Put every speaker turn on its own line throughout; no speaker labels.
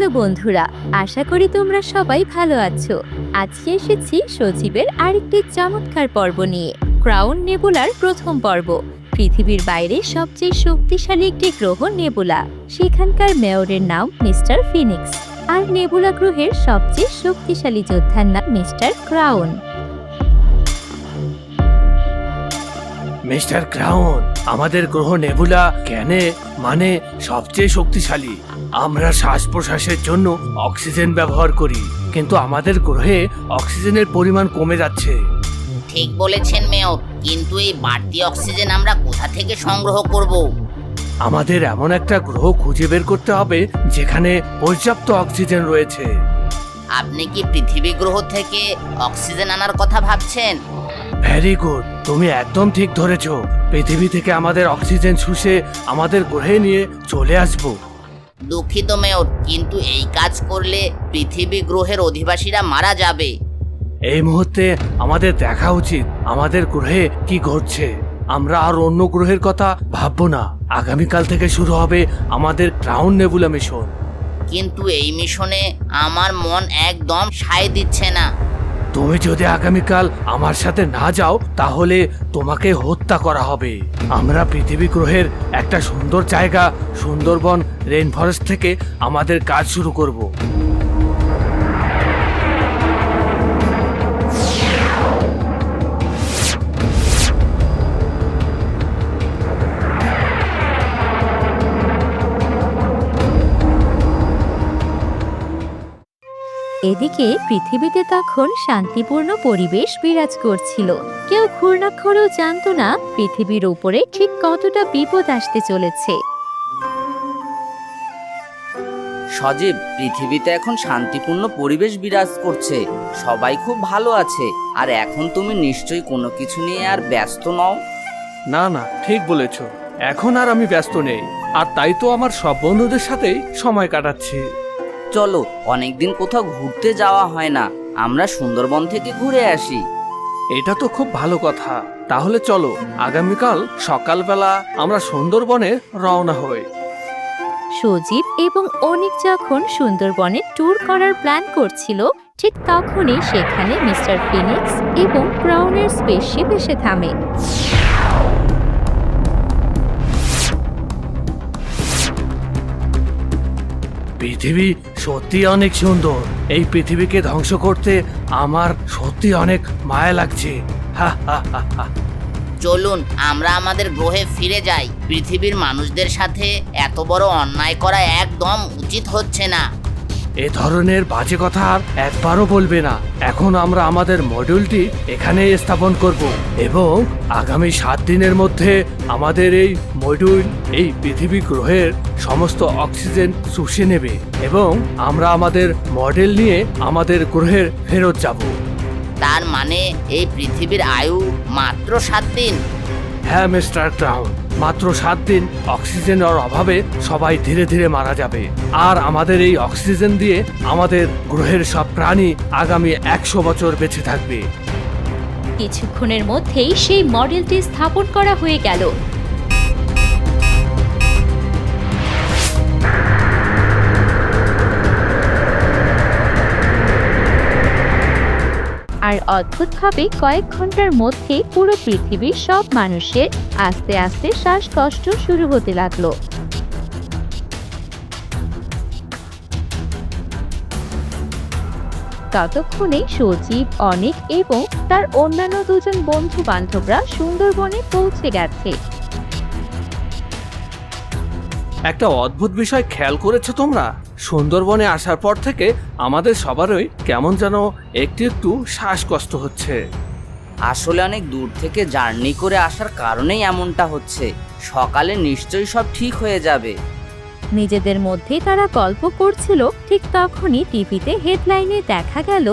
Hello বন্ধুরা, আশা করি তোমরা সবাই ভালো আছো। আজকে এসেছি সজীবের আরেকটি চমৎকার পর্ব নিয়ে, ক্রাউন নেবুলার প্রথম পর্ব। পৃথিবীর বাইরে সবচেয়ে শক্তিশালী একটি গ্রহ নেবুলা, সেখানকার মেয়রের নাম মিস্টার ফিনিক্স, আর নেবুলা গ্রহের সবচেয়ে শক্তিশালী যোদ্ধার নাম মিস্টার ক্রাউন।
মিস্টার ক্রাউন, আমাদের গ্রহ নেবুলা জ্ঞানে মানে সবচেয়ে শক্তিশালী। আমরা শ্বাস প্রশ্বাসের জন্য অক্সিজেন ব্যবহার করি কিন্তু আমাদের গ্রহে অক্সিজেনের পরিমাণ কমে যাচ্ছে।
ঠিক বলেছেন মেয়র কিন্তু এই বাড়তি অক্সিজেন আমরা কোথা থেকে সংগ্রহ করব?
আমাদের এমন একটা গ্রহ খুঁজে বের করতে হবে যেখানে পর্যাপ্ত অক্সিজেন রয়েছে।
আপনি কি পৃথিবী গ্রহ থেকে অক্সিজেন আনার কথা ভাবছেন?
ভেরি গুড তুমি একদম ঠিক ধরেছ। পৃথিবী থেকে আমাদের অক্সিজেন শুষে আমাদের গ্রহে নিয়ে চলে আসব।
দুঃখিত মেয়র কিন্তু এই কাজ করলে পৃথিবী গ্রহের অধিবাসীরা মারা যাবে।
এই মুহূর্তে আমাদের দেখা উচিত আমাদের গ্রহে কি ঘটছে। আমরা আর অন্য গ্রহের কথা ভাববো না। আগামীকাল থেকে শুরু হবে আমাদের ক্রাউন নেবুলা মিশন।
কিন্তু এই মিশনে আমার মন একদম সায় দিচ্ছে না।
তুমি যদি আগামীকাল আমার সাথে না যাও, তাহলে তোমাকে হত্যা করা হবে। আমরা পৃথিবী গ্রহের একটা সুন্দর জায়গা, সুন্দরবন রেইন ফরেস্ট থেকে আমাদের কাজ শুরু করব।
এদিকে পৃথিবীতে তখন শান্তিপূর্ণ পরিবেশ বিরাজ করছিল। কেউ ঘূর্ণাক্ষরেও জানতো না পৃথিবীর উপরে ঠিক কতটা বিপদ আসতে চলেছে।
সজীব পৃথিবীতে এখন শান্তিপূর্ণ পরিবেশ বিরাজ করছে। সবাই খুব ভালো আছে। আর এখন তুমি নিশ্চয়ই কোনো কিছু নিয়ে আর ব্যস্ত নও।
না না ঠিক বলেছ। এখন আর আমি ব্যস্ত নেই। আর তাই তো আমার সব বন্ধুদের সাথেই সময় কাটাচ্ছি।
চলো অনেকদিন কোথাও ঘুরতে যাওয়া হয় না। আমরা সুন্দরবন থেকে ঘুরে আসি।
এটা তো খুব ভালো কথা। তাহলে চলো আগামীকাল সকালবেলা আমরা সুন্দরবনে রওনা হই।
সজীব এবং অনিক যখন সুন্দরবনে ট্যুর করার প্ল্যান করছিল ঠিক তখনই সেখানে মিস্টার ফিনিক্স এবং ক্রাউনের স্পেসশিপ এসে থামে।
পৃথিবী সত্যি অনেক সুন্দর। এই পৃথিবীকে ধ্বংস করতে আমার সত্যি অনেক মায়া লাগছে। হা হা হা হা।
চলুন, আমরা আমাদের গ্রহে ফিরে যাই। পৃথিবীর মানুষদের সাথে এত বড় অন্যায় করা একদম উচিত হচ্ছে না।
এ ধরনের বাজে কথা আর একবারও বলবে না। এখন আমরা আমাদের মডিউলটি এখানে স্থাপন করব এবং আগামী সাত দিনের মধ্যে আমাদের এই মডিউল এই পৃথিবী গ্রহের সমস্ত অক্সিজেন শুষে নেবে এবং আমরা আমাদের মডেল নিয়ে আমাদের গ্রহের ফেরত যাব।
তার মানে এই পৃথিবীর আয়ু মাত্র সাত দিন?
হ্যাঁ মিস্টার ক্রাউন। মাত্র সাত দিন অক্সিজেনের অভাবে সবাই ধীরে ধীরে মারা যাবে। আর আমাদের এই অক্সিজেন দিয়ে আমাদের গ্রহের সব প্রাণী আগামী একশো বছর বেঁচে থাকবে।
কিছুক্ষণের মধ্যেই সেই মডেলটি স্থাপন করা হয়ে গেল। আর অদ্ভুতভাবে কয়েক ঘণ্টার মধ্যে পুরো পৃথিবীর সব মানুষের আস্তে আস্তে শ্বাসকষ্ট শুরু হতে লাগল। ততক্ষণে সজীব, অনেক এবং তার অন্যান্য দুজন বন্ধু বান্ধবরা সুন্দরবনে পৌঁছে গেছে।
একটা অদ্ভুত বিষয় খেয়াল করেছ তোমরা? সুন্দরবনে আসার পর থেকে আমাদের সবারই কেমন যেন একটু একটু শ্বাসকষ্ট হচ্ছে।
আসলে অনেক দূর থেকে জার্নি করে আসার কারণেই এমনটা হচ্ছে। সকালে নিশ্চয়ই সব ঠিক হয়ে যাবে।
নিজেদের মধ্যেই তারা গল্প করছিল ঠিক তখনই টিভিতে হেডলাইনে দেখা গেল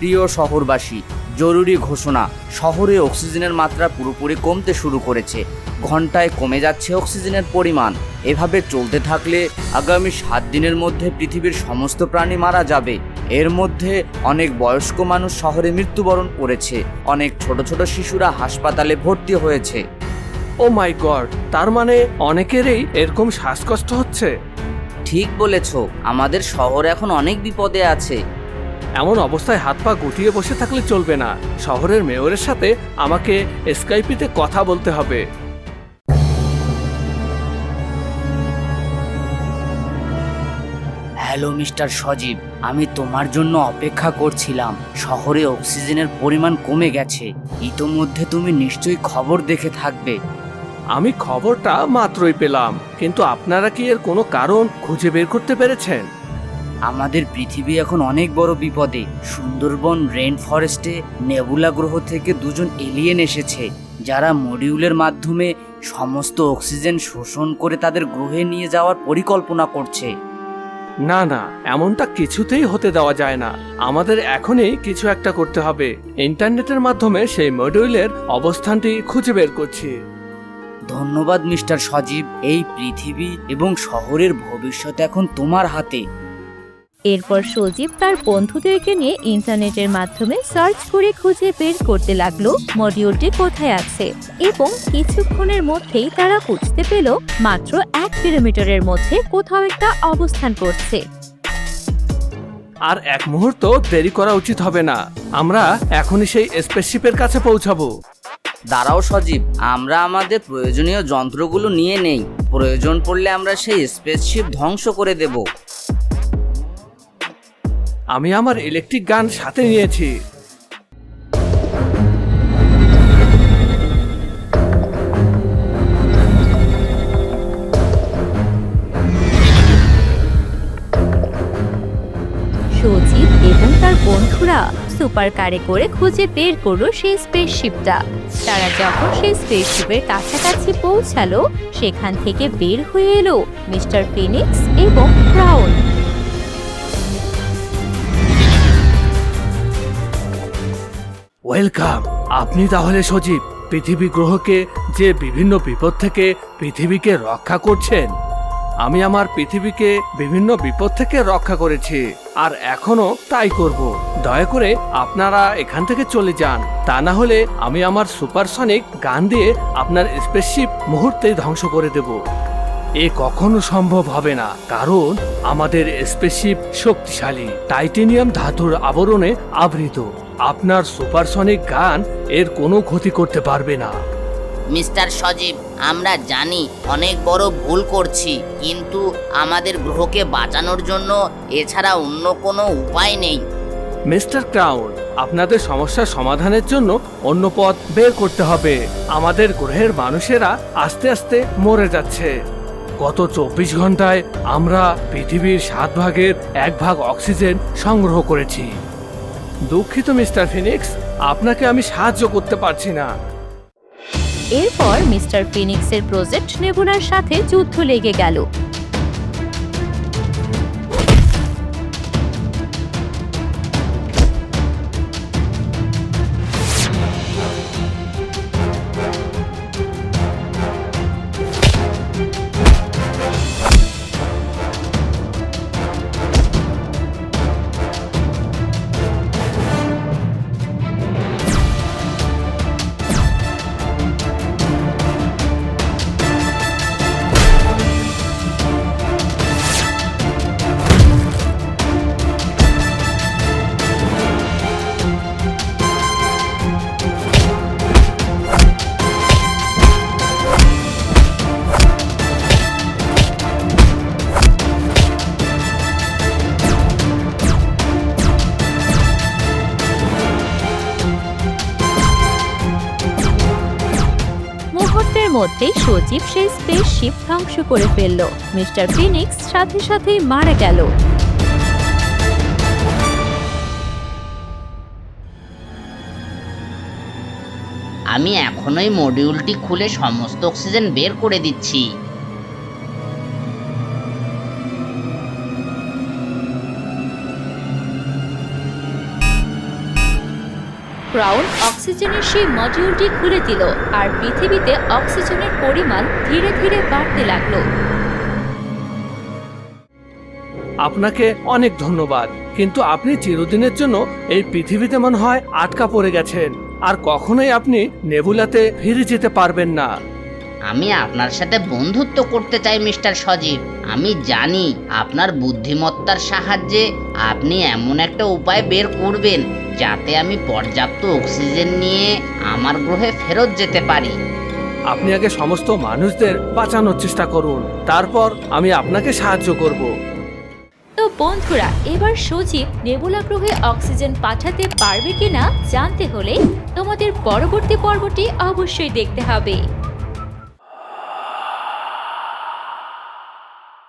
প্রিয় শহরবাসী জরুরি ঘোষণা। শহরে অক্সিজেনের মাত্রা পুরোপুরি কমতে শুরু করেছে। ঘন্টায় কমে যাচ্ছে অক্সিজেনের পরিমাণ। এভাবে চলতে থাকলে আগামী সাত দিনের মধ্যে পৃথিবীর সমস্ত প্রাণী মারা যাবে। এর মধ্যে অনেক বয়স্ক মানুষ শহরে মৃত্যুবরণ করেছে। অনেক ছোট ছোট শিশুরা হাসপাতালে ভর্তি হয়েছে।
ও মাই গড তার মানে অনেকেরই এরকম শ্বাসকষ্ট হচ্ছে?
ঠিক বলেছ। আমাদের শহর এখন অনেক বিপদে আছে।
এমন অবস্থায় হাত পা গুটিয়ে বসে থাকলে চলবে না। শহরের মেয়রের সাথে আমাকে স্কাইপিতে কথা বলতে হবে।
হ্যালো মিস্টার সজীব আমি তোমার জন্য অপেক্ষা করছিলাম। শহরে অক্সিজেনের পরিমাণ কমে গেছে। ইতোমধ্যে তুমি নিশ্চয়ই খবর দেখে থাকবে।
আমি খবরটা মাত্রই পেলাম কিন্তু আপনারা কি এর কোনো কারণ খুঁজে বের করতে পেরেছেন?
আমাদের পৃথিবী এখন অনেক বড় বিপদে। সুন্দরবন রেন ফরেস্টে নেবুলা গ্রহ থেকে দুজন এলিয়েন এসেছে যারা মডিউলের মাধ্যমে সমস্ত অক্সিজেন শোষণ করে তাদের গ্রহে নিয়ে যাওয়ার পরিকল্পনা করছে।
না না এমনটা কিছুতেই হতে দেওয়া যায় না। আমাদের এখনই কিছু একটা করতে হবে। ইন্টারনেটের মাধ্যমে সেই মডিউলের অবস্থানটি খুঁজে বের করছি।
ধন্যবাদ মিস্টার সজীব। এই পৃথিবী এবং শহরের ভবিষ্যৎ এখন তোমার হাতে।
এরপর সজীব তার বন্ধুদেরকে নিয়ে ইন্টারনেটের মাধ্যমে সার্চ করে খুঁজে বের করতে লাগল মডিউলটি কোথায় আছে এবং কিছুক্ষণের মধ্যেই তারা বুঝতে পেল মাত্র এক কিলোমিটারের মধ্যে কোথাও একটা অবস্থান করছে।
আর এক মুহূর্ত দেরি করা উচিত হবে না। আমরা এখনই সেই স্পেসশিপের কাছে পৌঁছাবো।
দাঁড়াও সজীব আমরা আমাদের প্রয়োজনীয় যন্ত্রগুলো নিয়ে নেই। প্রয়োজন পড়লে আমরা সেই স্পেসশিপ ধ্বংস করে দেব।
আমি আমার ইলেকট্রিক গান সাথে নিয়েছি।
সজীব এবং তার বন্ধুরা সুপার কারে করে খুঁজে বের করল সেই স্পেসশিপটা তারা যখন সেই স্পেসশিপের কাছাকাছি পৌঁছালো, সেখান থেকে বের হয়ে এলো মিস্টার ফিনিক্স এবং ক্রাউন
ওয়েলকাম। আপনি তাহলে সজীব, পৃথিবী গ্রহকে যে বিভিন্ন বিপদ থেকে পৃথিবীকে রক্ষা করছেন, আমি আমার পৃথিবীকে বিভিন্ন বিপদ থেকে রক্ষা করেছি, আর এখনও তাই করব। দয়া করে আপনারা এখান থেকে চলে যান। তা না হলে আমি আমার সুপারসনিক গান দিয়ে আপনার স্পেসশিপ মুহূর্তেই ধ্বংস করে দেব। এ কখনো সম্ভব হবে না, কারণ আমাদের স্পেসশিপ শক্তিশালী, টাইটেনিয়াম ধাতুর আবরণে আবৃত। আপনার সুপারসনিক গান এর কোনো ক্ষতি করতে পারবে না।
মিস্টার সজীব আমরা জানি অনেক বড় ভুল করছি কিন্তু আমাদের গ্রহকে বাঁচানোর জন্য এছাড়া অন্য কোনো উপায় নেই।
মিস্টার ক্রাউন আপনাদের সমস্যার সমাধানের জন্য অন্য পথ বের করতে হবে। আমাদের গ্রহের মানুষেরা আস্তে আস্তে মরে যাচ্ছে। গত চব্বিশ ঘন্টায় আমরা পৃথিবীর সাত ভাগের এক ভাগ অক্সিজেন সংগ্রহ করেছি। দুঃখিত, মিস্টার ফিনিক্স। আপনাকে আমি সাহায্য করতে পারছি না।
এরপর মিস্টার ফিনিক্সের প্রজেক্ট নেবুনার সাথে যুদ্ধ লেগে গেল। মুহূর্তের মধ্যেই সজীব সেই স্পেসশিপ ধ্বংস করে ফেলল। মিস্টার ফিনিক্স সাথে সাথেই মারা গেল।
আমি এখনই মডিউলটি খুলে সমস্ত অক্সিজেন বের করে দিচ্ছি।
ক্রাউন অক্সিজেনের সেই মডিউলটি খুলে দিল আর পৃথিবীতে অক্সিজেনের পরিমাণ ধীরে ধীরে বাড়তে লাগল।
আপনাকে অনেক ধন্যবাদ কিন্তু আপনি চিরদিনের জন্য এই পৃথিবীতে মনে হয় আটকা পড়ে গেছেন আর কখনোই আপনি নেবুলাতে ফিরে যেতে পারবেন না।
আমি আপনার সাথে বন্ধুত্ব করতে চাই মিস্টার সজীব। আমি জানি আপনার বুদ্ধিমত্তার সাহায্যে আপনি এমন একটা উপায় বের করবেন যাতে আমি পর্যাপ্ত অক্সিজেন নিয়ে আমার গ্রহে ফেরত যেতে পারি।
আপনি আগে সমস্ত মানুষদের বাঁচানোর চেষ্টা করুন। তারপর আমি আপনাকে সাহায্য করব।
তো বন্ধুরা এবার সজীব নেবুলা গ্রহে অক্সিজেন পাঠাতে পারবে কিনা জানতে হলে তোমাদের পরবর্তী পর্বটি অবশ্যই দেখতে হবে।